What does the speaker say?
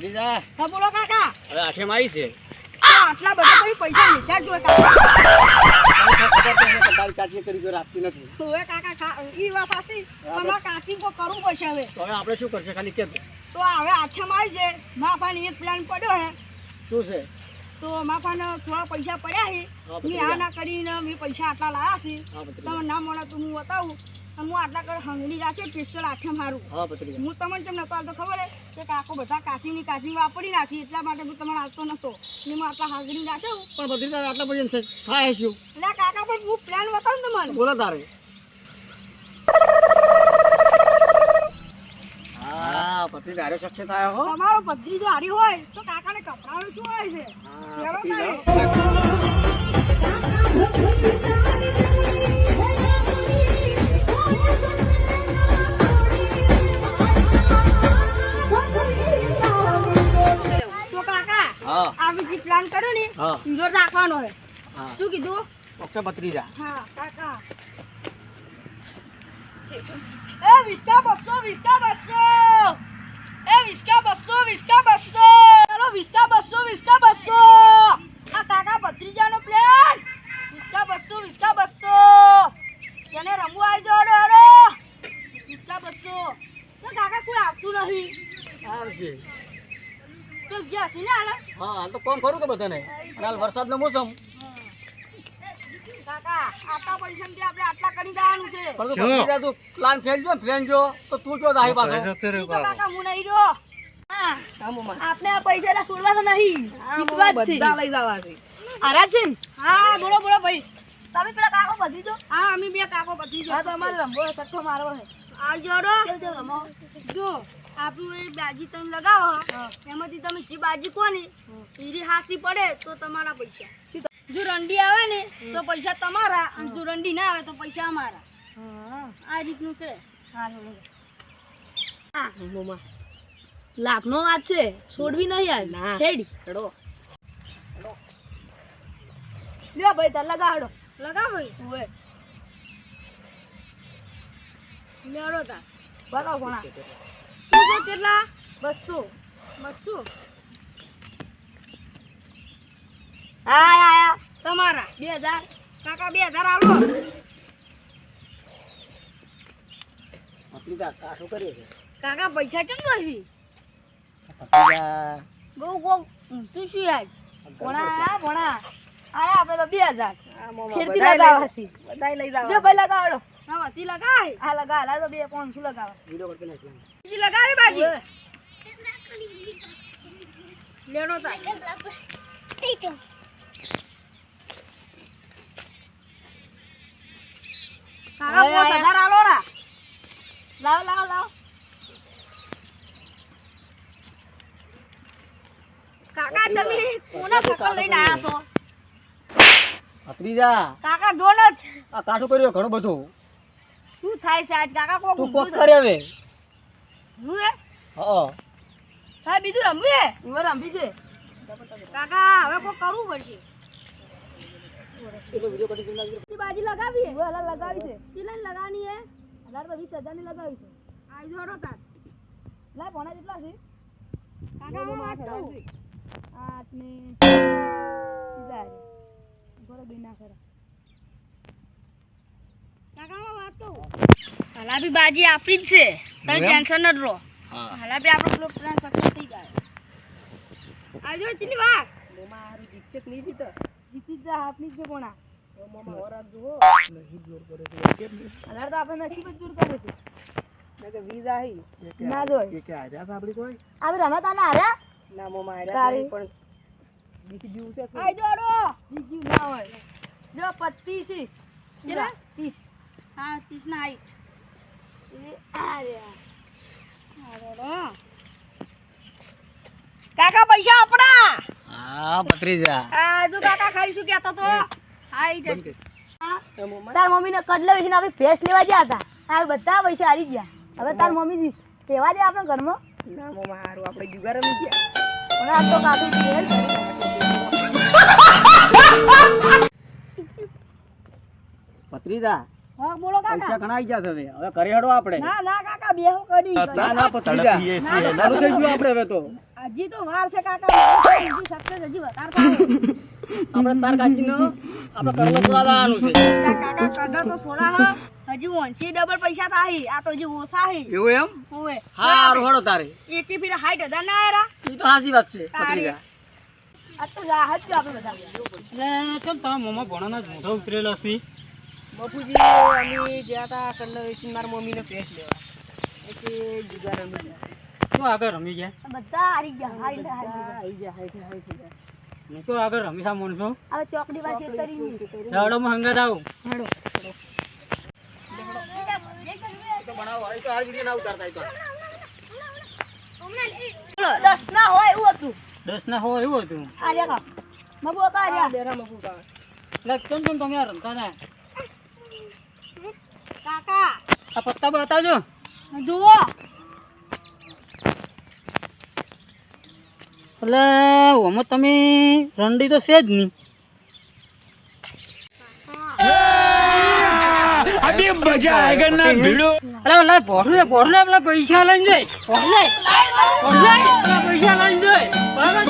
ભત્રીજા હા બોલો કાકા. હવે આઠેમ આવી છે. આટલા બધા કોઈ પૈસા લીધા જો કાકા. કાચી કરી કોઈ રાખતી નથી. તો હવે કાકા ઈ વા સાચી અમારે કાચી કો કરવું પડશે હવે. તો હવે આપણે શું કરશે ખાલી કે તો હવે આઠમ આવી છે. માફાને એક પ્લાન પડ્યો હે. શું છે? તો માફાને થોડા પૈસા પડ્યા છે મેં આ ના કરીને મેં પૈસા આટલા લાયા છે. તમે ના મળે તો હું બતાવું. હું આટલા કર હંગડી રાખી પિક્ચર આઠમ મારું. હા પત્રી હું તમને કેમ નતો આવતો ખબર હે? કે કાકો બધા કાચીની કાચી વાપરી નાખી એટલા માટે હું તમને આવતો નતો. ને હું આટલા હાજરી નાખ્યો પણ ભત્રીજા આટલા પછી છે એટલે કાકા પણ હું પ્લાન બતાવું તમારે. બોલો તારે. હા શક્ય થાય હો. તમારો પત્રી જો હારી હોય તો કાકાને કપડાનું શું હોય છે. હા, હા. રાખવાનો હે. હા. શું કીધું? ઓકે ભત્રીજા હા કાકા. એ વિસ્કા બસો વિસ્કા બસો. એ વિસ્કા બસો વિસ્કા બસો. ચાલો વિસ્કા બસો વિસ્કા બસો. આ કાકા ભત્રીજાનો પ્લાન વિસ્કા બસો વિસ્કા બસો. તેને રમવા આવી જાવ અરે. વિસ્કા બસો. તો કાકા કોઈ આવતું નહીં. આવશે. તો ગયા છે ને હા હાલ તો કોમ ખરું કે બધાને? અને હાલ વરસાદનો મોસમ. કાકા આટલા પૈસાથી આપણે આટલા કરી દેવાનું છે. તું પ્લાન ફેલ જો ફ્રેન્ડ જો તો તું જો દાહી પાછો. કાકા હું નહીં રહ્યો. હા આપણે આ પૈસા છોડવા તો નહીં. જીતવા જ છે. લઈ જવા છે. આરા છે હા બોલો બોલો ભાઈ. તમે પેલા કાકો બધી જો હા અમે બે કાકો બધી જો હા તો અમારે રમવો સટ્ટો મારવો છે. આવજો જો. આપણું એ બાજી તમે લગાવો એમાંથી તમે જે બાજી કોની ઈરી હાસી પડે તો તમારા પૈસા. જો રંડી આવે ને તો પૈસા તમારા. અને જો રંડી ના આવે તો પૈસા અમારા. આ રીતનું છે. લાભનો વાત છે. છોડવી નહીં યાર ના. હેડી. હેડો. લ્યો ભાઈ તાર લગાડો. લગાવો ઓએ લેડો તા બરો ભણા છે કેટલા? બસો. બસો. આયા આયા. તમારા બે હજાર. કાકા બે હજાર છે કાકા પૈસા કેમ નથી? બહુ બહુ તું શું આજ ભણા આયા ભણા. આયા આપણે તો બે હજાર. ફેરથી બધાય લગાવવા લઈ જાવ લ્યો ભાઈ હા લગાય? આ લગા લા તો બે પાંચસો લગાવા? વીડિયો કરતી નાખ બીજી લગાવી બાજી? લેણો તા કાકા આયા. હજાર આલો ના. લાવ લાવ લાવ. કાકા તમે કોના સકલ લઈને આયા છો? ભત્રીજા કાકા ડોનટ આ કાઠું કર્યું ઘણું બધું. શું થાય છે આજ કાકા કોક તું કોક કરે હવે. હું હે? હા. હા બીજું રમવું હે? હું રમવી છે. કાકા હવે કોઈ કરવું પડશે. બાજી લગાવી હે લગાવી છે કેટલા લગાની હે. હજાર તો વીસ લગાવી છે. આઈ જોડો તાર. લાય ભણા કેટલા છે. કાકા હું વાત કહું આઠ ને સીધા રે ઘરે ના ખરા. હલાબી બાજી આપી જ છે. તમે ટેન્શન ન લો. હલાબી આપણો બ્લોક પ્લાન સક્સેસ થઈ જાય. આજો ચીલી વાર મોમા હારું જીતશે નહીં જીતો? જીતી જા આપની જે કોણા મોમા ઓરા જુઓ નસીબ જોર કરે છે કેમ તો આપણે નસીબ જ જોર કરે છે. મેં કે વીઝ આહી. ના જો કે કે આજા છે આપણી કોઈ? આપણે રમત આને આરા ના મોમા આરા પણ જીતી જીવ છે આઈ જોડો જીવ ના હોય. જો 25 છે 30 હા ત્રીસ ના હાઈટ એ આ રહ્યા કાકા પૈસા આપણા હા ભત્રીજા. આ જો કાકા ખાલી શું કહેતો તો. હાઈટ તાર મમ્મી ને કડલા વિશે આપણે ફેસ લેવા ગયા હતા. આ બધા પૈસા હારી ગયા. હવે તાર મમ્મી સેવા દે આપણે ઘરમાં? ના મોમાં હારું આપણે જુગાર રમી ગયા. પણ આ તો કાઢું ભેંસ ભત્રીજા હા બોલો કાકા. પૈસા ઘણા આવી ગયા હવે. હવે કરી હેડો આપણે. ના ના કાકા બેહો કરી ના ના પતી જા. ચાલુ થઈ ગયું આપણે હવે તો. હજી તો વાર છે કાકા. હજી success હજી વધારે થાય. આપણે તાર કાચીનો આપણે કરલો પૂરા છે. કાકા કડો તો સોના હ. હજી વંશી ડબલ પૈસા થાય આ તો હજી ઓછા હે. એવું એમ? ઓવે. હારું હેડો તારે. એકી ફીરે ના આયરા. તો વાત છે પતરી આ તો રાહત જ આપણે બધા એટલે ચમ તમારા મોમાં ભણાના મોઢો ઉતરેલો છે. બાપુજી અમે ગયા હતા મારા મમ્મીને ભેંસ લેવા. એટલે જુગાર રમી ગયા. શું આગળ રમી ગયા? બધા હારી ગયા હારી હારી ગયા. આવી ગયા હાઈ હાઈ થઈ ગયા. હું આગળ રમી સા મોનસો હવે ચોકડી પાસે કરી હેડો માં હંગાત આવું. હેડો તો બનાવો આ તો હાર વિડિયો ના ઉતારતા તો દસ ના હોય એવું હતું. દસ ના હોય એવું હતું. આ બેરા કેમ કેમ તમે રમતા હતા કાકા. આ પત્તા બતાવજો. જુઓ. એટલે ઓમાં તમે રંડી તો છે જ નહીં અભી મજા આયેગા ના ભીડો? અરે ઓલા ભોરલે ભોરલે આપલા પૈસા લઈને જાય ભોરલે ભોરલે પૈસા લઈને જાય બરાબર